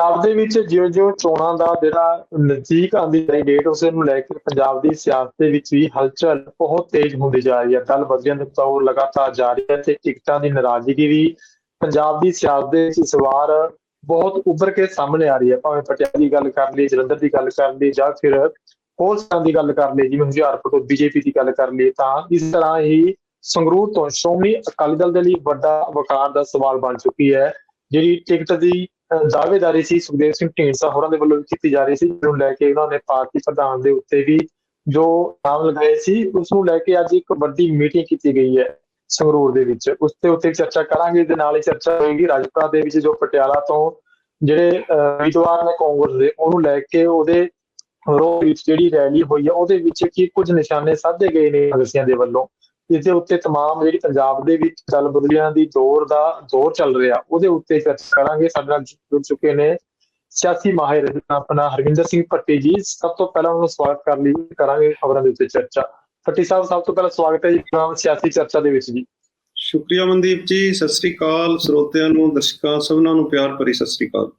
ਪੰਜਾਬ ਦੇ ਵਿੱਚ ਜਿਉਂ-ਜਿਉਂ ਚੋਣਾਂ ਦਾ ਜਿਹੜਾ ਨਜ਼ਦੀਕ ਆਉਂਦੀ ਜਾਈ ਡੇਟ ਉਸ ਨੂੰ ਲੈ ਕੇ ਪੰਜਾਬ ਦੀ ਸਿਆਸਤ ਦੇ ਵਿੱਚ ਵੀ ਹਲਚਲ ਬਹੁਤ ਤੇਜ਼ ਹੁੰਦੀ ਜਾ ਰਹੀ ਹੈ। ਦਲ ਬਦਲੀਆਂ ਦਾ ਦੌਰ ਲਗਾਤਾਰ ਜਾਰੀ ਹੈ ਤੇ ਟਿਕਟਾਂ ਦੀ ਨਾਰਾਜ਼ਗੀ ਵੀ ਪੰਜਾਬ ਦੀ ਸਿਆਸਤ ਦੇ ਵਿੱਚ ਇਸ ਵਾਰ ਬਹੁਤ ਉੱਭਰ ਕੇ ਸਾਹਮਣੇ ਆ ਰਹੀ ਹੈ। ਭਾਵੇਂ ਪਟਿਆਲਾ ਦੀ ਗੱਲ ਕਰ ਲਈ ਜਲੰਧਰ ਦੀ ਗੱਲ ਕਰ ਲਈ ਜਾਂ ਫਿਰ ਹੋਰ ਸਥਾਨ ਦੀ ਗੱਲ ਕਰ ਲਈ ਜਿਵੇਂ ਹੁਸ਼ਿਆਰਪੁਰ ਤੋਂ ਬੀਜੇਪੀ ਦੀ ਗੱਲ ਕਰ ਲਈ ਤਾਂ ਇਸ ਤਰ੍ਹਾਂ ਹੀ ਸੰਗਰੂਰ ਤੋਂ ਸ਼੍ਰੋਮਣੀ ਅਕਾਲੀ ਦਲ ਦੇ ਲਈ ਵੱਡਾ ਵਕਾਰ ਦਾ ਸਵਾਲ ਬਣ ਚੁੱਕੀ ਹੈ। ਜਿਹੜੀ ਟਿਕਟ ਦੀ ਦਾਅਵੇਦਾਰੀ ਸੀ ਸੁਖਦੇਵ ਸਿੰਘ ਢੀਂਡਸਾ ਹੋਰਾਂ ਦੇ ਵੱਲੋਂ ਵੀ ਕੀਤੀ ਜਾ ਰਹੀ ਸੀ, ਜਿਹਨੂੰ ਲੈ ਕੇ ਉਹਨਾਂ ਨੇ ਪਾਰਟੀ ਪ੍ਰਧਾਨ ਦੇ ਉੱਤੇ ਵੀ ਜੋ ਨਾਮ ਲਗਾਏ ਸੀ ਉਸ ਨੂੰ ਲੈ ਕੇ ਅੱਜ ਇੱਕ ਵੱਡੀ ਮੀਟਿੰਗ ਕੀਤੀ ਗਈ ਹੈ ਸੰਗਰੂਰ ਦੇ ਵਿੱਚ। ਉਸ ਤੇ ਉੱਤੇ ਚਰਚਾ ਕਰਾਂਗੇ ਤੇ ਨਾਲ ਹੀ ਚਰਚਾ ਹੋਏਗੀ। ਰਾਜਪੁਰਾ ਦੇ ਵਿੱਚ ਜੋ ਪਟਿਆਲਾ ਤੋਂ ਜਿਹੜੇ ਉਮੀਦਵਾਰ ਨੇ ਕਾਂਗਰਸ ਦੇ, ਉਹਨੂੰ ਲੈ ਕੇ ਉਹਦੇ ਰੋਡ ਵਿੱਚ ਜਿਹੜੀ ਰੈਲੀ ਹੋਈ ਹੈ, ਉਹਦੇ ਵਿੱਚ ਕੀ ਕੁਝ ਨਿਸ਼ਾਨੇ ਸਾਧੇ ਗਏ ਨੇ ਕਾਂਗਰਸੀਆਂ ਦੇ ਵੱਲੋਂ। ਇਸ ਦੇ ਉੱਤੇ तमाम ਜਿਹੜੀ ਪੰਜਾਬ ਦੇ ਵਿੱਚ ਦਲ ਬਦਲੀਆਂ ਦੀ ਦੌਰ ਦਾ ਦੌਰ ਚੱਲ ਰਿਹਾ ਉਹਦੇ ਉੱਤੇ ਚਰਚਾ ਕਰਾਂਗੇ ਸਾਡੇ ਨਾਲ ਜੁੜ ਚੁੱਕੇ ਨੇ ਸਿਆਸੀ ਮਾਹਿਰ ਆਪਣਾ ਹਰਵਿੰਦਰ ਸਿੰਘ ਪੱਟੀ ਜੀ ਸਭ ਤੋਂ ਪਹਿਲਾਂ ਉਹਨੂੰ ਸਵਾਗਤ ਕਰ ਲਈ ਕਰਾਂਗੇ ਖਬਰਾਂ ਦੇ ਉੱਤੇ ਚਰਚਾ ਪੱਟੀ ਸਾਹਿਬ ਸਭ ਤੋਂ ਪਹਿਲਾਂ ਸਵਾਗਤ ਹੈ ਜੀ ਪ੍ਰੋਗਰਾਮ ਸਿਆਸੀ ਚਰਚਾ ਦੇ ਵਿੱਚ ਜੀ ਸ਼ੁਕਰੀਆ ਮਨਦੀਪ ਜੀ ਸਤਿ ਸ੍ਰੀ ਅਕਾਲ ਸਰੋਤਿਆਂ ਨੂੰ ਦਰਸ਼ਕਾਂ ਸਭਨਾਂ ਨੂੰ ਪਿਆਰ ਭਰੀ ਸਤਿ ਸ੍ਰੀ ਅਕਾਲ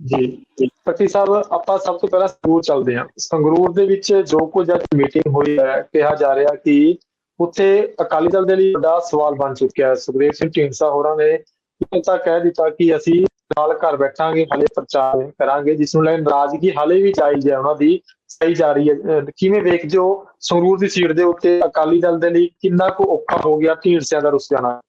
ਜੀ ਪੱਟੀ ਸਾਹਿਬ ਆਪਾਂ ਸਭ ਤੋਂ ਪਹਿਲਾਂ ਸੰਗਰੂਰ ਚੱਲਦੇ ਹਾਂ ਸੰਗਰੂਰ ਦੇ ਵਿੱਚ ਜੋ ਕੁਝ ਅੱਜ ਮੀਟਿੰਗ ਹੋਈ ਹੈ ਕਿਹਾ ਜਾ ਰਿਹਾ ਕਿ ਉੱਥੇ ਅਕਾਲੀ ਦਲ ਦੇ ਲਈ ਵੱਡਾ ਸਵਾਲ ਬਣ ਚੁੱਕਿਆ ਹੈ। ਸੁਖਦੇਵ ਸਿੰਘ ਢੀਂਡਸਾ ਹੋਰਾਂ ਨੇ ਤਾਂ ਕਹਿ ਦਿੱਤਾ ਕਿ ਅਸੀਂ ਨਾਲ ਘਰ ਬੈਠਾਂਗੇ, ਹਲੇ ਪ੍ਰਚਾਰ ਨਹੀਂ ਕਰਾਂਗੇ, ਜਿਸ ਨੂੰ ਲੈ ਨਾਰਾਜ਼ਗੀ ਹਲੇ ਵੀ ਜਾਇਜ਼ ਹੈ, ਉਹਨਾਂ ਦੀ ਸਹੀ ਜਾ ਰਹੀ ਹੈ। ਕਿਵੇਂ ਵੇਖਦੇ ਹੋ ਸੰਗਰੂਰ ਦੀ ਸੀਟ ਦੇ ਉੱਤੇ ਅਕਾਲੀ ਦਲ ਦੇ ਲਈ ਕਿੰਨਾ ਕੁ ਔਖਾ ਹੋ ਗਿਆ ਢੀਂਡਸਿਆਂ ਦਾ ਰੁਸ ਜਾਣਾ?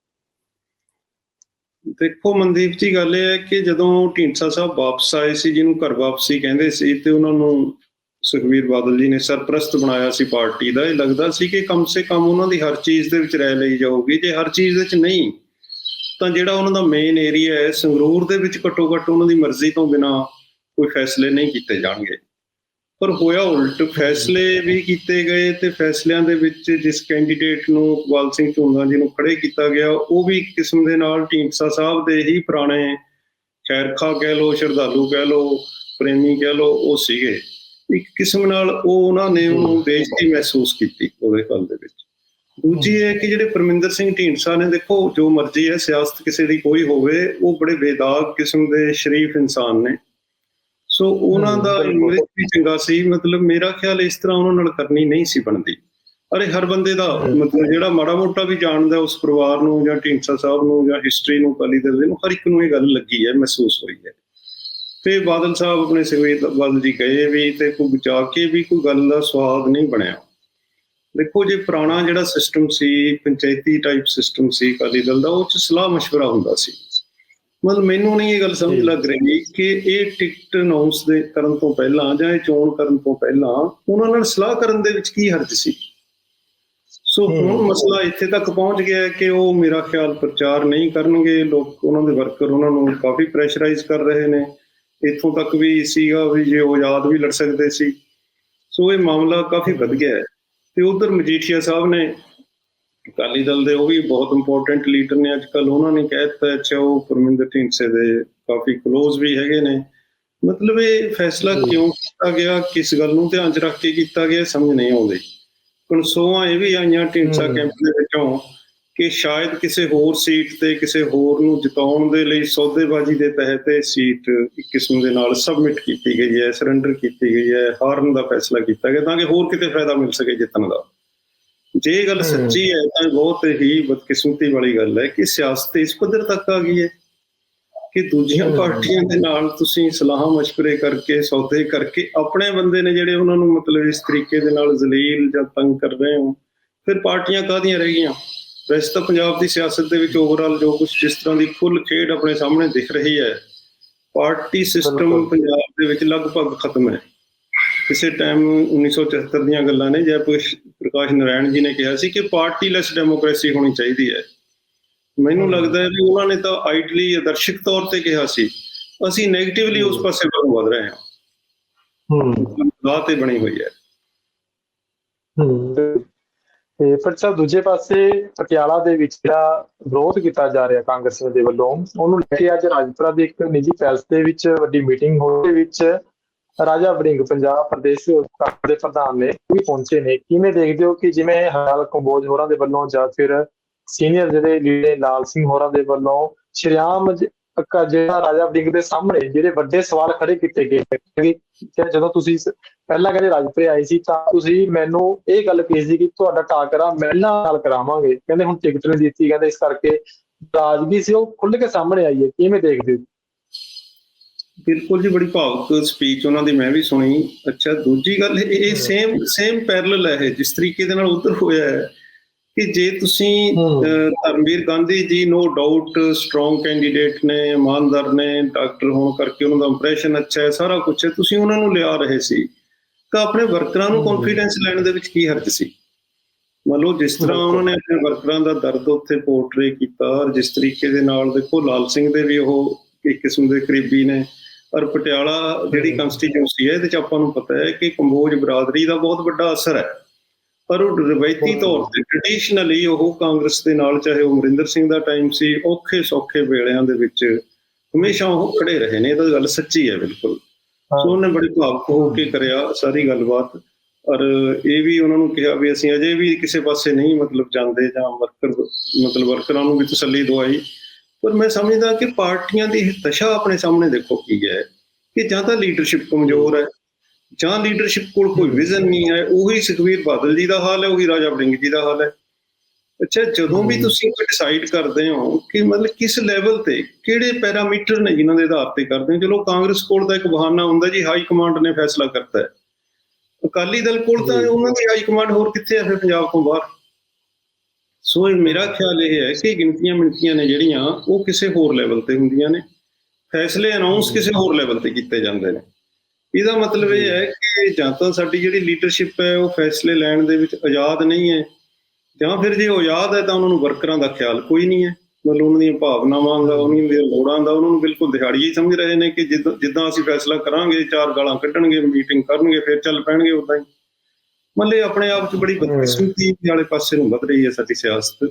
ਦੇਖੋ ਮਨਦੀਪ ਜੀ, ਗੱਲ ਇਹ ਹੈ ਕਿ ਜਦੋਂ ਢੀਂਡਸਾ ਸਾਹਿਬ ਵਾਪਸ ਆਏ ਸੀ, ਜਿਹਨੂੰ ਘਰ ਵਾਪਸੀ ਕਹਿੰਦੇ ਸੀ ਤੇ ਉਹਨਾਂ ਨੂੰ ਸੁਖਵੀਰ ਬਾਦਲ ਜੀ ਨੇ ਸਰਪ੍ਰਸਤ ਬਣਾਇਆ ਸੀ ਪਾਰਟੀ ਦਾ। ਇਹ ਲੱਗਦਾ ਸੀ ਕਿ ਕਮ ਸੇ ਕਮ ਉਹਨਾਂ ਦੀ ਹਰ ਚੀਜ਼ ਦੇ ਵਿੱਚ ਰਹਿ ਲਈ ਜਾਊਗੀ। ਜੇ ਹਰ ਚੀਜ਼ ਦੇ ਵਿੱਚ ਨਹੀਂ, ਤਾਂ ਜਿਹੜਾ ਉਹਨਾਂ ਦਾ ਮੇਨ ਏਰੀਆ ਹੈ, ਸੰਗਰੂਰ ਦੇ ਵਿੱਚ ਘੱਟੋ ਘੱਟ ਉਹਨਾਂ ਦੀ ਮਰਜ਼ੀ ਤੋਂ ਬਿਨਾ ਕੋਈ ਫੈਸਲੇ ਨਹੀਂ ਕੀਤੇ ਜਾਣਗੇ। ਪਰ ਹੋਇਆ ਉਲਟ, ਫੈਸਲੇ ਵੀ ਕੀਤੇ ਗਏ ਤੇ ਫੈਸਲਿਆਂ ਦੇ ਵਿੱਚ ਜਿਸ ਕੈਂਡੀਡੇਟ ਨੂੰ ਇਕਬਾਲ ਸਿੰਘ ਝੁੰਦਾ ਜੀ ਨੂੰ ਖੜੇ ਕੀਤਾ ਗਿਆ, ਉਹ ਵੀ ਇੱਕ ਕਿਸਮ ਦੇ ਨਾਲ ਢੀਂਡਸਾ ਸਾਹਿਬ ਦੇ ਹੀ ਪੁਰਾਣੇ ਖੈਰਖਾ ਕਹਿ ਲੋ ਸ਼ਰਧਾਲੂ ਕਹਿ ਲੋ ਪ੍ਰੇਮੀ ਕਹਿ ਲੋ ਉਹ ਸੀਗੇ। ਇੱਕ ਕਿਸਮ ਨਾਲ ਉਹ ਉਹਨਾਂ ਨੇ ਉਹਨੂੰ ਬੇਇੱਜ਼ਤੀ ਮਹਿਸੂਸ ਕੀਤੀ ਉਹਦੇ ਗੱਲ ਦੇ ਵਿੱਚ। ਦੂਜੀ ਹੈ। ਕਿ ਜਿਹੜੇ ਪਰਮਿੰਦਰ ਸਿੰਘ ਢੀਂਡਸਾ ਨੇ ਦੇਖੋ ਜੋ ਮਰਜ਼ੀ ਹੈ ਸਿਆਸਤ ਕਿਸੇ ਦੀ ਕੋਈ ਹੋਵੇ ਉਹ ਬੜੇ ਬੇਦਾਗ ਕਿਸਮ ਦੇ ਸ਼ਰੀਫ ਇਨਸਾਨ ਨੇ। ਸੋ ਉਹਨਾਂ ਦਾ। ਇੰਗਲਿਸ਼ ਵੀ ਚੰਗਾ ਸੀ ਮਤਲਬ ਮੇਰਾ ਖਿਆਲ ਇਸ ਤਰ੍ਹਾਂ ਉਹਨਾਂ ਨਾਲ ਕਰਨੀ ਨਹੀਂ ਸੀ ਬਣਦੀ। ਅਰੇ ਹਰ ਬੰਦੇ ਦਾ। ਮਤਲਬ ਜਿਹੜਾ ਮਾੜਾ ਮੋਟਾ ਵੀ ਜਾਣਦਾ ਉਸ ਪਰਿਵਾਰ ਨੂੰ ਜਾਂ ਢੀਂਡਸਾ ਸਾਹਿਬ ਨੂੰ ਜਾਂ ਹਿਸਟਰੀ ਨੂੰ ਅਕਾਲੀ ਦਲ ਦੇ ਨੂੰ ਹਰ ਇੱਕ ਨੂੰ ਇਹ ਗੱਲ ਲੱਗੀ ਹੈ ਮਹਿਸੂਸ ਹੋਈ ਹੈ। ਤੇ ਬਾਦਲ ਸਾਹਿਬ ਆਪਣੇ ਸੁਖਬੀਰ ਬਾਦਲ ਜੀ ਕਹੇ ਵੀ ਤੇ ਕੋਈ ਬਚਾ ਕੇ ਵੀ ਕੋਈ ਗੱਲ ਦਾ ਸਵਾਦ ਨਹੀਂ ਬਣਿਆ ਦੇਖੋ ਜੇ ਪੁਰਾਣਾ ਜਿਹੜਾ ਸਿਸਟਮ ਸੀ ਪੰਚਾਇਤੀ ਟਾਈਪ ਸਿਸਟਮ ਸੀ ਅਕਾਲੀ ਦਲ ਦਾ ਉਹ ਚ ਸਲਾਹ مشورہ ਹੁੰਦਾ ਸੀ ਮਤਲਬ ਮੈਨੂੰ ਨਹੀਂ ਇਹ ਗੱਲ ਸਮਝ ਜੀ। ਲੱਗ ਰਹੀ ਕਿ ਇਹ ਟਿਕਟ ਅਨਾਉਂਸ ਦੇ ਕਰਨ ਤੋਂ ਪਹਿਲਾਂ ਜਾਂ ਇਹ ਚੋਣ ਕਰਨ ਤੋਂ ਪਹਿਲਾਂ ਉਹਨਾਂ ਨਾਲ ਸਲਾਹ ਕਰਨ ਦੇ ਵਿੱਚ ਕੀ ਹਰਜ ਸੀ ਸੋ ਹੁਣ ਹਮ। ਮਸਲਾ ਇੱਥੇ ਤੱਕ ਪਹੁੰਚ ਗਿਆ ਹੈ ਕਿ ਉਹ ਮੇਰਾ ਖਿਆਲ ਪ੍ਰਚਾਰ ਨਹੀਂ ਕਰਨਗੇ ਲੋਕ ਉਹਨਾਂ ਦੇ ਵਰਕਰ ਉਹਨਾਂ ਨੂੰ ਕਾਫੀ ਪ੍ਰੈਸ਼ਰਾਈਜ਼ ਕਰ ਰਹੇ ਨੇ ਇੱਥੋਂ ਤੱਕ ਵੀ ਸੀਗਾ ਵੀ ਜੇ ਉਹ ਆਜ਼ਾਦ ਵੀ ਲੜ ਸਕਦੇ ਸੀ। ਸੋ ਇਹ ਮਾਮਲਾ ਕਾਫੀ ਵੱਧ ਗਿਆ ਹੈ। ਤੇ ਉਧਰ ਮਜੀਠੀਆ ਸਾਹਿਬ ਨੇ ਅਕਾਲੀ ਦਲ ਦੇ ਉਹ ਵੀ ਬਹੁਤ ਇੰਪੋਰਟੈਂਟ ਲੀਡਰ ਨੇ। ਅੱਜ ਕੱਲ ਉਹਨਾਂ ਨੇ ਕਹਿ ਦਿੱਤਾ ਅੱਛਾ ਉਹ ਪਰਮਿੰਦਰ ਢੀਂਡਸੇ ਦੇ ਕਾਫੀ ক্লোਜ਼ ਵੀ ਹੈਗੇ ਨੇ। ਮਤਲਬ ਇਹ ਫੈਸਲਾ। ਕਿਉਂ ਕੀਤਾ ਗਿਆ? ਕਿਸ ਗੱਲ ਨੂੰ ਧਿਆਨ 'ਚ ਰੱਖ ਕੇ ਕੀਤਾ ਗਿਆ? ਸਮਝ ਨਹੀਂ ਆਉਂਦੀ। ਕਨਸੋਆਂ ਇਹ ਵੀ ਆਈਆਂ ਢੀਂਡਸਾ। ਕੈਂਪ ਦੇ ਵਿੱਚੋਂ ਕਿ ਸ਼ਾਇਦ ਕਿਸੇ ਹੋਰ ਸੀਟ ਤੇ ਕਿਸੇ ਹੋਰ ਨੂੰ ਜਿਤਾਉਣ ਦੇ ਲਈ ਸੌਦੇਬਾਜ਼ੀ ਦੇ ਤਹਿਤ ਇਹ ਸੀਟ ਇੱਕ ਕਿਸਮ ਦੇ ਨਾਲ ਸਬਮਿਟ ਕੀਤੀ ਗਈ ਹੈ ਸਰੈਂਡਰ ਕੀਤੀ ਗਈ ਹੈ ਹਾਰਨ ਦਾ ਫੈਸਲਾ ਕੀਤਾ ਗਿਆ ਤਾਂ ਕਿ ਹੋਰ ਕਿਤੇ ਫਾਇਦਾ ਮਿਲ ਸਕੇ ਜਿੱਤਣ ਦਾ ਜੇ ਗੱਲ। ਸੱਚੀ ਹੈ ਤਾਂ ਬਹੁਤ ਹੀ ਬਦਕਿਸਮਤੀ ਵਾਲੀ ਗੱਲ ਹੈ ਕਿ ਸਿਆਸਤ ਇਸ ਪੱਧਰ ਤੱਕ ਆ ਗਈ ਹੈ ਕਿ ਦੂਜੀਆਂ। ਪਾਰਟੀਆਂ ਦੇ ਨਾਲ ਤੁਸੀਂ ਸਲਾਹ مشਵਰੇ ਕਰਕੇ ਸੌਦੇ ਕਰਕੇ ਆਪਣੇ ਬੰਦੇ ਨੇ ਜਿਹੜੇ ਉਹਨਾਂ ਨੂੰ ਮਤਲਬ ਇਸ ਤਰੀਕੇ ਦੇ ਨਾਲ ਜ਼ਲੀਲ ਜਾਂ ਤੰਗ ਕਰ ਰਹੇ ਹੋ ਫਿਰ ਪਾਰਟੀਆਂ ਕਾਹਦੀਆਂ ਰਹਿ ਗਈਆਂ ਵੈਸੇ ਤਾਂ ਪੰਜਾਬ ਦੀ ਸਿਆਸਤ ਦੇ ਵਿੱਚ ਓਵਰਆਲ ਜੋ ਕੁਝ ਜਿਸ ਤਰ੍ਹਾਂ ਦੀ ਫੁੱਲ ਖੇਡ ਆਪਣੇ ਸਾਹਮਣੇ ਦਿਖ ਰਹੀ ਹੈ ਪਾਰਟੀ ਸਿਸਟਮ। ਪੰਜਾਬ ਦੇ ਵਿੱਚ ਲਗਭਗ ਖਤਮ ਹੈ। ਕਿਸੇ ਟਾਈਮ 1974 ਦੀਆਂ ਗੱਲਾਂ ਨੇ ਜੈ ਪ੍ਰਕਾਸ਼ ਨਾਰਾਇਣ ਜੀ ਨੇ ਕਿਹਾ ਸੀ ਕਿ ਪਾਰਟੀਲੈਸ ਡੈਮੋਕ੍ਰੇਸੀ ਹੋਣੀ ਚਾਹੀਦੀ ਹੈ। ਮੈਨੂੰ। ਲੱਗਦਾ ਹੈ ਵੀ ਉਹਨਾਂ ਨੇ ਤਾਂ ਆਈਡਲੀ ਆਦਰਸ਼ਿਕ ਤੌਰ ਤੇ ਕਿਹਾ ਸੀ ਅਸੀਂ 네ਗੇਟਿਵਲੀ ਉਸ ਪਾਸੇ ਵੱਲ ਵਧ ਰਹੇ ਹਾਂ। ਹੂੰ ਰਾਹ ਤੇ ਬਣੀ ਹੋਈ ਹੈ। ਹਮ, ਤੇ ਪਰ ਸਰ ਦੂਜੇ ਪਾਸੇ ਪਟਿਆਲਾ ਦੇ ਵਿੱਚ ਜਿਹੜਾ ਵਿਰੋਧ ਕੀਤਾ ਜਾ ਰਿਹਾ ਕਾਂਗਰਸ ਦੇ ਵੱਲੋਂ, ਉਹਨੂੰ ਲੈ ਕੇ ਅੱਜ ਰਾਜਪੁਰਾ ਦੇ ਇੱਕ ਨਿੱਜੀ ਪੈਲਸ ਦੇ ਵਿੱਚ ਵੱਡੀ ਮੀਟਿੰਗ ਹੋਈ ਦੇ ਵਿੱਚ ਰਾਜਾ ਵੜਿੰਗ ਪੰਜਾਬ ਪ੍ਰਦੇਸ਼ ਦੇ ਪ੍ਰਧਾਨ ਨੇ ਵੀ ਪਹੁੰਚੇ ਨੇ। ਕਿਵੇਂ ਦੇਖਦੇ ਹੋ ਕਿ ਜਿਵੇਂ ਹਾਲ ਕੰਬੋਜ ਹੋਰਾਂ ਦੇ ਵੱਲੋਂ ਜਾਂ ਫਿਰ ਸੀਨੀਅਰ ਜਿਹੜੇ ਲੀਡਰ ਲਾਲ ਸਿੰਘ ਹੋਰਾਂ ਦੇ ਵੱਲੋਂ ਸ਼੍ਰੀਆਮ ਜਿਹੜਾ ਰਾਜਾ ਵੜਿੰਗ ਦੇ ਸਾਹਮਣੇ ਜਿਹੜੇ ਵੱਡੇ ਸਵਾਲ ਖੜੇ ਕੀਤੇ ਗਏ ਕਿ ਜਦੋਂ ਤੁਸੀਂ ਪਹਿਲਾਂ ਕਹਿੰਦੇ ਰਾਜਪੁਰੇ ਆਏ ਸੀ ਤਾਂ ਤੁਸੀਂ ਮੈਨੂੰ ਇਹ ਗੱਲ ਕਹੀ ਸੀ ਕਿ ਤੁਹਾਡਾ ਟਾਕਰਾ ਮਹਿਲਾ ਨਾਲ ਕਰਾਵਾਂਗੇ। ਕਹਿੰਦੇ ਹੁਣ ਟਿਕਟ ਨਹੀਂ ਦਿੱਤੀ ਕਹਿੰਦੇ ਇਸ ਕਰਕੇ ਰਾਜਗੀ ਸੀ ਉਹ ਖੁੱਲ੍ਹ ਕੇ ਸਾਹਮਣੇ ਆਈ ਹੈ ਕਿਵੇਂ ਦੇਖਦੇ ਹੋ? ਬਿਲਕੁਲ ਜੀ ਬੜੀ ਭਾਵੁਕ ਸਪੀਚ ਉਹਨਾਂ ਦੀ ਮੈਂ ਵੀ ਸੁਣੀ। ਅੱਛਾ ਦੂਜੀ ਗੱਲ ਇਹ-। ਸੇਮ ਸੇਮ ਪੈਰਲਲ ਹੈ ਇਹ, ਜਿਸ ਤਰੀਕੇ ਦੇ ਨਾਲ ਉਧਰ ਹੋਇਆ ਹੈ। ਕਿ ਜੇ ਤੁਸੀਂ Dharamvir Gandhi ji no doubt strong candidate ਨੇ ਇਮਾਨਦਾਰ ਨੇ ਡਾਕਟਰ ਹੋਣ ਕਰਕੇ ਉਹਨਾਂ ਦਾ ਇੰਪ੍ਰੈਸ਼ਨ ਅੱਛਾ ਹੈ ਸਾਰਾ ਕੁਝ ਹੈ ਤੁਸੀਂ ਉਹਨਾਂ ਨੂੰ ਲਿਆ ਰਹੇ ਸੀ ਤਾਂ ਆਪਣੇ ਵਰਕਰਾਂ ਨੂੰ। ਕੌਨਫੀਡੈਂਸ ਲੈਣ ਦੇ ਵਿੱਚ ਕੀ ਹਰਜ ਸੀ ਮੰਨ ਲਓ ਜਿਸ ਤਰ੍ਹਾਂ। ਉਹਨਾਂ ਨੇ ਆਪਣੇ ਵਰਕਰਾਂ ਦਾ ਦਰਦ ਉੱਥੇ ਪੋਰਟਰੇ ਕੀਤਾ ਔਰ ਜਿਸ ਤਰੀਕੇ ਦੇ ਨਾਲ ਦੇਖੋ ਲਾਲ ਸਿੰਘ ਦੇ ਵੀ ਉਹ ਇੱਕ ਕਿਸਮ ਦੇ ਕਰੀਬੀ ਨੇ ਔਰ ਪਟਿਆਲਾ ਜਿਹੜੀ। ਕੰਸਟੀਚੁਐਂਸੀ ਹੈ ਇਹਦੇ ਚ ਆਪਾਂ ਨੂੰ ਪਤਾ ਹੈ ਕਿ ਕੰਬੋਜ ਬਰਾਦਰੀ ਦਾ ਬਹੁਤ ਵੱਡਾ ਅਸਰ ਹੈ ਪਰ ਉਹ ਰਵਾਇਤੀ। ਤੌਰ ਤੇ ਟ੍ਰੈਡੀਸ਼ਨਲੀ ਉਹ ਕਾਂਗਰਸ ਦੇ ਨਾਲ ਚਾਹੇ ਉਹ ਅਮਰਿੰਦਰ ਸਿੰਘ ਦਾ ਟਾਈਮ ਸੀ ਔਖੇ ਸੌਖੇ ਵੇਲਿਆਂ ਦੇ ਵਿੱਚ ਹਮੇਸ਼ਾ ਉਹ ਖੜੇ ਰਹੇ ਨੇ। ਇਹ ਤਾਂ ਗੱਲ ਸੱਚੀ ਹੈ ਬਿਲਕੁਲ। ਸੋ ਉਹਨੇ ਬੜੀ ਭਾਵੁਕ ਹੋ ਕੇ ਕਰਿਆ ਸਾਰੀ ਗੱਲਬਾਤ। ਔਰ ਇਹ ਵੀ ਉਹਨਾਂ ਨੂੰ ਕਿਹਾ ਵੀ ਅਸੀਂ ਅਜੇ ਵੀ ਕਿਸੇ ਪਾਸੇ ਨਹੀਂ ਮਤਲਬ ਜਾਂਦੇ ਜਾਂ ਵਰਕਰ ਮਤਲਬ ਵਰਕਰਾਂ ਨੂੰ ਵੀ ਤਸੱਲੀ ਦਵਾਈ। ਪਰ ਮੈਂ ਸਮਝਦਾ ਕਿ ਪਾਰਟੀਆਂ ਦੀ ਦਸ਼ਾ ਆਪਣੇ ਸਾਹਮਣੇ ਦੇਖੋ ਕੀ ਹੈ। ਕਿ ਜਾਂ ਤਾਂ ਲੀਡਰਸ਼ਿਪ ਕਮਜ਼ੋਰ ਹੈ ਜਾਂ ਲੀਡਰਸ਼ਿਪ ਕੋਲ ਕੋਈ ਵਿਜ਼ਨ ਨਹੀਂ ਹੈ ਉਹੀ ਸੁਖਵੀਰ ਬਾਦਲ ਜੀ ਦਾ ਹਾਲ ਹੈ ਉਹੀ ਰਾਜਾ ਵੜਿੰਗ ਜੀ ਦਾ ਹਾਲ ਹੈ। ਅੱਛਾ ਜਦੋਂ ਵੀ। ਤੁਸੀਂ ਕੋਈ ਡਿਸਾਈਡ ਕਰਦੇ ਹੋ ਕਿ ਮਤਲਬ ਕਿਸ ਲੈਵਲ ਤੇ ਕਿਹੜੇ ਪੈਰਾਮੀਟਰ ਨੇ ਜਿਨ੍ਹਾਂ ਦੇ ਆਧਾਰ ਤੇ ਕਰਦੇ ਹੋ? ਚਲੋ ਕਾਂਗਰਸ ਕੋਲ ਤਾਂ ਇੱਕ ਬਹਾਨਾ ਹੁੰਦਾ ਜੀ ਹਾਈ ਕਮਾਂਡ ਨੇ ਫੈਸਲਾ ਕਰਤਾ ਹੈ। ਅਕਾਲੀ ਦਲ ਕੋਲ ਤਾਂ। ਉਹਨਾਂ ਦੀ ਹਾਈ ਕਮਾਂਡ ਹੋਰ ਕਿੱਥੇ ਹੈ ਫਿਰ ਪੰਜਾਬ ਤੋਂ ਬਾਹਰ? ਸੋ ਇਹ ਮੇਰਾ ਖਿਆਲ ਇਹ ਹੈ ਕਿ ਗਿਣਤੀਆਂ ਮਿਣਤੀਆਂ ਨੇ ਜਿਹੜੀਆਂ ਉਹ ਕਿਸੇ ਹੋਰ ਲੈਵਲ ਤੇ ਹੁੰਦੀਆਂ ਨੇ। ਫੈਸਲੇ ਅਨਾਉਂਸ ਕਿਸੇ ਹੋਰ ਲੈਵਲ ਤੇ ਕੀਤੇ ਜਾਂਦੇ ਨੇ। ਇਹਦਾ ਮਤਲਬ ਇਹ ਹੈ ਕਿ ਜਾਂ ਤਾਂ ਸਾਡੀ ਜਿਹੜੀ ਲੀਡਰਸ਼ਿਪ ਹੈ ਉਹ ਫੈਸਲੇ ਲੈਣ ਦੇ ਵਿੱਚ ਆਜ਼ਾਦ ਨਹੀਂ ਹੈ। ਜਾਂ ਫਿਰ ਜੇ ਉਹ ਆਜ਼ਾਦ ਹੈ ਤਾਂ ਉਹਨਾਂ ਨੂੰ ਵਰਕਰਾਂ ਦਾ ਖਿਆਲ ਕੋਈ ਨਹੀਂ ਹੈ। ਮਤਲਬ ਉਹਨਾਂ ਦੀਆਂ ਭਾਵਨਾਵਾਂ ਦਾ ਉਹਨਾਂ ਦੀਆਂ ਲੋੜਾਂ ਦਾ ਉਹਨਾਂ ਨੂੰ ਬਿਲਕੁਲ ਦਿਹਾੜੀ ਹੀ ਸਮਝ ਰਹੇ ਨੇ ਕਿ ਜਿੱਦਾਂ ਜਿੱਦਾਂ ਅਸੀਂ ਫੈਸਲਾ ਕਰਾਂਗੇ ਚਾਰ ਗਾਲਾਂ ਕੱਢਣਗੇ ਮੀਟਿੰਗ ਕਰਨਗੇ ਫਿਰ ਚੱਲ ਪੈਣਗੇ ਉਦਾਂ ਹੀ। ਮਤਲਬ ਆਪਣੇ ਆਪ 'ਚ ਬੜੀ ਬਦਕਿਸਮਤੀ ਵਾਲੇ ਪਾਸੇ ਨੂੰ ਵੱਧ ਰਹੀ ਹੈ ਸਾਡੀ ਸਿਆਸਤ।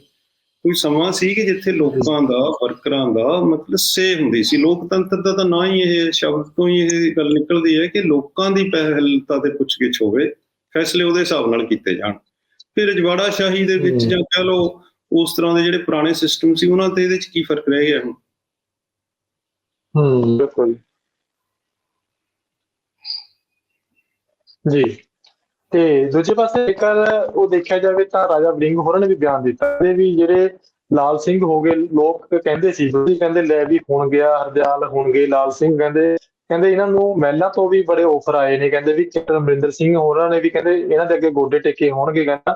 ਕੋਈ ਸਮਾਂ ਸੀ ਕਿ ਜਿੱਥੇ ਲੋਕਾਂ ਦਾ ਵਰਕਰਾਂ ਦਾ ਮਤਲਬ ਸੇ ਹੁੰਦੀ ਸੀ? ਲੋਕਤੰਤਰ ਦਾ ਤਾਂ ਨਾ ਹੀ ਇਹ ਸ਼ਬਦ ਤੋਂ ਹੀ ਇਹ ਗੱਲ ਨਿਕਲਦੀ ਹੈ ਕਿ ਲੋਕਾਂ ਦੀ ਪਹਿਲਤਾ ਤੇ ਪੁੱਛਗਿੱਛ ਹੋਵੇ ਫੈਸਲੇ ਉਹਦੇ ਹਿਸਾਬ ਨਾਲ ਕੀਤੇ ਜਾਣ। ਫਿਰ ਰਜਵਾੜਾ ਸ਼ਾਹੀ ਦੇ ਵਿੱਚ। ਜਾਂ ਕਹ ਲਓ ਉਸ ਤਰ੍ਹਾਂ ਦੇ ਜਿਹੜੇ ਪੁਰਾਣੇ ਸਿਸਟਮ ਸੀ ਉਹਨਾਂ ਤੇ ਇਹਦੇ ਵਿੱਚ ਕੀ ਫ਼ਰਕ ਰਹਿ ਗਿਆ ਹੁਣ? ਹੂੰ। ਬਿਲਕੁਲ। ਜੀ। ਤੇ ਦੂਜੇ ਪਾਸੇ ਜੇਕਰ ਉਹ ਦੇਖਿਆ ਜਾਵੇ ਤਾਂ ਰਾਜਾ ਵੜਿੰਗ ਹੋਰਾਂ ਨੇ ਵੀ ਬਿਆਨ ਦਿੱਤਾ। ਤੇ ਵੀ ਜਿਹੜੇ ਲਾਲ ਸਿੰਘ ਹੋ ਗਏ, ਲੋਕ ਕਹਿੰਦੇ ਸੀ ਤੁਸੀਂ ਕਹਿੰਦੇ, ਲੈ ਵੀ ਹੁਣ ਗਿਆ, ਹਰਦਿਆਲ ਹੋਣਗੇ ਲਾਲ ਸਿੰਘ ਕਹਿੰਦੇ ਕਹਿੰਦੇ ਇਹਨਾਂ ਨੂੰ ਮਹਿਲਾ ਤੋਂ ਵੀ ਬੜੇ ਆਫਰ ਆਏ ਨੇ, ਕਹਿੰਦੇ ਵੀ ਕੈਪਟਨ ਅਮਰਿੰਦਰ ਸਿੰਘ ਹੋਰਾਂ ਨੇ ਵੀ ਕਹਿੰਦੇ ਇਹਨਾਂ ਦੇ ਅੱਗੇ ਗੋਡੇ ਟੇਕੇ ਹੋਣਗੇ, ਕਹਿੰਦਾ।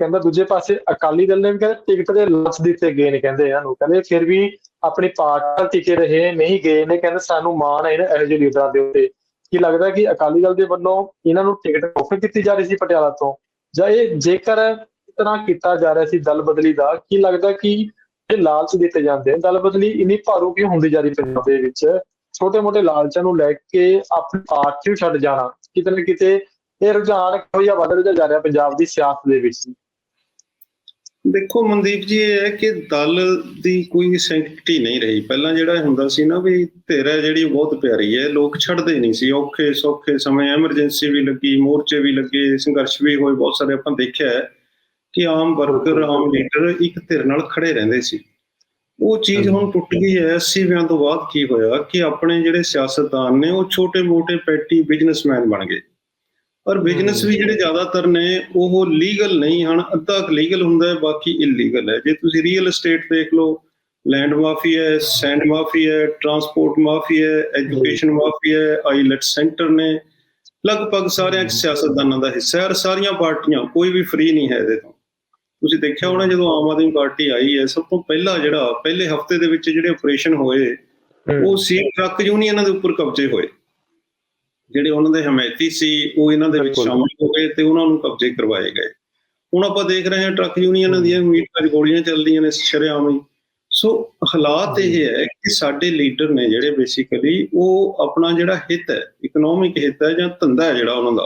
ਕਹਿੰਦਾ ਦੂਜੇ ਪਾਸੇ ਅਕਾਲੀ ਦਲ ਨੇ ਵੀ ਕਹਿੰਦੇ ਟਿਕਟ ਦੇ ਲੱਛ ਦਿੱਤੇ ਗਏ ਨੇ, ਕਹਿੰਦੇ ਇਹਨਾਂ ਨੂੰ। ਕਹਿੰਦੇ ਫਿਰ ਵੀ ਆਪਣੀ ਪਾਰਟੀ ਨਾਲ ਟਿਕੇ ਰਹੇ, ਨਹੀਂ ਗਏ ਨੇ, ਕਹਿੰਦੇ ਸਾਨੂੰ ਮਾਣ ਹੈ ਇਹਨਾਂ ਇਹੋ ਜਿਹੇ ਲੀਡਰਾਂ ਦੇ ਉੱਤੇ। ਕੀ ਲੱਗਦਾ ਕਿ ਅਕਾਲੀ ਦਲ ਦੇ ਵੱਲੋਂ ਇਹਨਾਂ ਨੂੰ ਟਿਕਟ ਆਫਰ ਕੀਤੀ ਜਾ ਰਹੀ ਸੀ ਪਟਿਆਲਾ ਤੋਂ? ਜਾਂ ਇਹ ਜੇਕਰ ਤਰ੍ਹਾਂ ਕੀਤਾ ਜਾ ਰਿਹਾ ਸੀ ਦਲ ਬਦਲੀ ਦਾ, ਕੀ ਲੱਗਦਾ ਕਿ ਇਹ ਲਾਲਚ ਦਿੱਤੇ ਜਾਂਦੇ ਨੇ ਦਲ ਬਦਲੀ ਇੰਨੀ ਭਾਰੂ ਕਿਉਂ ਹੁੰਦੀ ਜਾ ਰਹੀ ਪੰਜਾਬ ਦੇ ਵਿੱਚ? ਛੋਟੇ-ਮੋਟੇ ਲਾਲਚਾਂ ਨੂੰ ਲੈ ਕੇ ਆਪਣੀ ਪਾਰਟੀ ਨੂੰ ਛੱਡ ਜਾਣਾ, ਕਿਤੇ ਨਾ ਕਿਤੇ ਇਹ ਰੁਝਾਨ ਕਿਹੋ ਜਿਹਾ ਵੱਧਦਾ ਜਾ ਰਿਹਾ ਪੰਜਾਬ ਦੀ ਸਿਆਸਤ ਦੇ ਵਿੱਚ? ਦੇਖੋ ਮਨਦੀਪ ਜੀ ਇਹ ਹੈ ਕਿ ਦਲ ਦੀ ਕੋਈ ਸੈਂਕਟਿਟੀ ਨਹੀਂ ਰਹੀ। ਪਹਿਲਾਂ ਜਿਹੜਾ ਹੁੰਦਾ ਸੀ ਨਾ ਵੀ ਧਿਰ ਜਿਹੜੀ ਬਹੁਤ ਪਿਆਰੀ ਹੈ। ਲੋਕ ਛੱਡਦੇ ਨਹੀਂ ਸੀ। ਔਖੇ ਸੌਖੇ ਸਮੇਂ ਐਮਰਜੈਂਸੀ ਵੀ ਲੱਗੀ ਮੋਰਚੇ ਵੀ ਲੱਗੇ ਸੰਘਰਸ਼ ਵੀ ਹੋਏ ਬਹੁਤ ਸਾਰੇ ਆਪਾਂ ਦੇਖਿਆ ਹੈ ਕਿ ਆਮ ਵਰਕਰ ਆਮ ਲੀਡਰ ਇੱਕ ਧਿਰ ਨਾਲ ਖੜੇ ਰਹਿੰਦੇ ਸੀ। ਉਹ ਚੀਜ਼ ਹੁਣ ਟੁੱਟ ਗਈ ਹੈ। 80ਵਿਆਂ ਤੋਂ ਬਾਅਦ ਕੀ ਹੋਇਆ ਕਿ ਆਪਣੇ ਜਿਹੜੇ ਸਿਆਸਤਦਾਨ ਨੇ ਉਹ ਛੋਟੇ-ਮੋਟੇ ਪੈਟੀ ਬਿਜ਼ਨਸਮੈਨ ਬਣ ਗਏ। ਪਰ ਬਿਜ਼ਨਸ ਵੀ ਜਿਹੜੇ ਜ਼ਿਆਦਾਤਰ ਨੇ ਉਹ ਲੀਗਲ ਨਹੀਂ ਹਨ ਅੱਧਾ ਲੀਗਲ ਹੁੰਦਾ ਹੈ ਬਾਕੀ ਇਲੀਗਲ ਹੈ। ਜੇ ਤੁਸੀਂ ਰੀਅਲ ਏਸਟੇਟ ਦੇਖ ਲਓ ਲੈਂਡ ਮਾਫੀ ਹੈ ਸੈਂਡ ਮਾਫੀ ਹੈ ਟਰਾਂਸਪੋਰਟ ਮਾਫੀ ਹੈ ਐਜੂਕੇਸ਼ਨ ਮਾਫੀ ਹੈ ਆਈਲੈਟ ਸੈਂਟਰ ਨੇ ਲਗਭਗ ਸਾਰਿਆਂ 'ਚ ਸਿਆਸਤਦਾਨਾਂ ਦਾ ਹਿੱਸਾ ਹੈ ਔਰ ਸਾਰੀਆਂ ਪਾਰਟੀਆਂ ਕੋਈ ਵੀ ਫ੍ਰੀ ਨਹੀਂ ਹੈ ਇਹਦੇ ਤੋਂ। ਤੁਸੀਂ ਦੇਖਿਆ ਹੋਣਾ ਜਦੋਂ ਆਮ ਆਦਮੀ ਪਾਰਟੀ ਆਈ ਹੈ ਸਭ ਤੋਂ ਪਹਿਲਾਂ ਜਿਹੜਾ ਪਹਿਲੇ ਹਫ਼ਤੇ ਦੇ ਵਿੱਚ ਜਿਹੜੇ ਆਪਰੇਸ਼ਨ ਹੋਏ ਉਹ ਸੀ ਟਰੱਕ ਯੂਨੀਅਨਾਂ ਦੇ ਉੱਪਰ ਕਬਜ਼ੇ ਹੋਏ। ਜਿਹੜੇ ਉਹਨਾਂ ਦੇ ਹਮਾਇਤੀ ਸੀ ਉਹ ਇਹਨਾਂ ਦੇ ਵਿੱਚ। ਸ਼ਾਮਲ ਹੋ ਗਏ ਤੇ ਉਹਨਾਂ ਨੂੰ ਕਬਜ਼ੇ ਕਰਵਾਏ ਗਏ। ਹੁਣ ਆਪਾਂ ਦੇਖ ਰਹੇ ਹਾਂ ਟਰੱਕ ਯੂਨੀਅਨਾਂ ਦੀਆਂ ਮੀਟ ਵਿੱਚ ਗੋਲੀਆਂ ਚੱਲਦੀਆਂ ਨੇ ਸ਼ਰੇਆਮ ਹੀ। ਸੋ ਹਾਲਾਤ ਇਹ ਹੈ ਕਿ ਸਾਡੇ ਲੀਡਰ ਨੇ ਜਿਹੜੇ ਬੇਸਿਕਲੀ ਉਹ ਆਪਣਾ ਜਿਹੜਾ ਹਿੱਤ ਹੈ ਇਕਨੋਮਿਕ ਹਿੱਤ ਹੈ ਜਾਂ ਧੰਦਾ ਹੈ ਜਿਹੜਾ ਉਹਨਾਂ ਦਾ